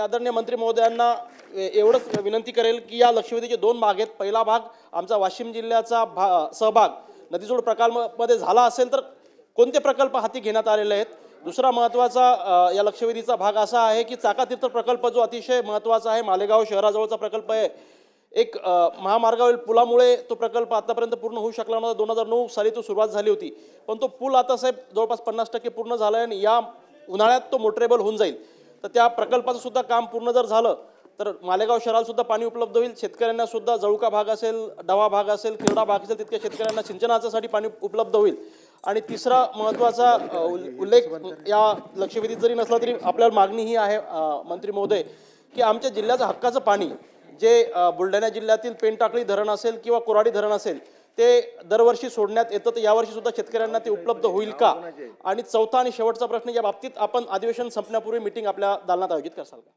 आदरणीय मंत्री महोदयांना एवढंच विनंती करेल की या लक्षवेधीचे दोन भाग आहेत. पहिला भाग आमचा वाशिम जिल्ह्याचा भा सहभाग नदीजोड प्रकल्पामध्ये झाला असेल तर कोणते प्रकल्प हाती घेण्यात आलेले आहेत? दुसरा महत्त्वाचा या लक्षवेधीचा भाग असा आहे की चाकातीर्थ प्रकल्प जो अतिशय महत्त्वाचा आहे मालेगाव शहराजवळचा प्रकल्प आहे. एक महामार्गावरील पुलामुळे तो प्रकल्प आतापर्यंत पूर्ण होऊ शकला नव्हता. दोन हजार नऊ साली तो सुरुवात झाली होती. पण तो पूल आता साहेब जवळपास पन्नास टक्के पूर्ण झाला आहे आणि या उन्हाळ्यात तो मोटरेबल होऊन जाईल. तर त्या प्रकल्पाचं सुद्धा काम पूर्ण जर झालं तर मालेगाव शहराला सुद्धा पाणी उपलब्ध होईल. शेतकऱ्यांना सुद्धा जळुका भाग असेल डवा भाग असेल किरडा भाग असेल तितक्या शेतकऱ्यांना सिंचनाच्यासाठी पाणी उपलब्ध होईल. आणि तिसरा महत्त्वाचा उल्लेख या लक्षवेधीत जरी नसला तरी आपल्याला मागणी ही आहे मंत्री महोदय की आमच्या जिल्ह्याचं हक्काचं पाणी जे बुलढाणा जिल्ह्यातील पेनटाकळी धरण असेल किंवा कोराडी धरण असेल ते दरवर्षी सोडण्यात येतं तर यावर्षी सुद्धा शेतकऱ्यांना ते उपलब्ध होईल का? आणि चौथा आणि शेवटचा प्रश्न या बाबतीत आपण अधिवेशन संपण्यापूर्वी मिटिंग आपल्या दालनात आयोजित करसाल का?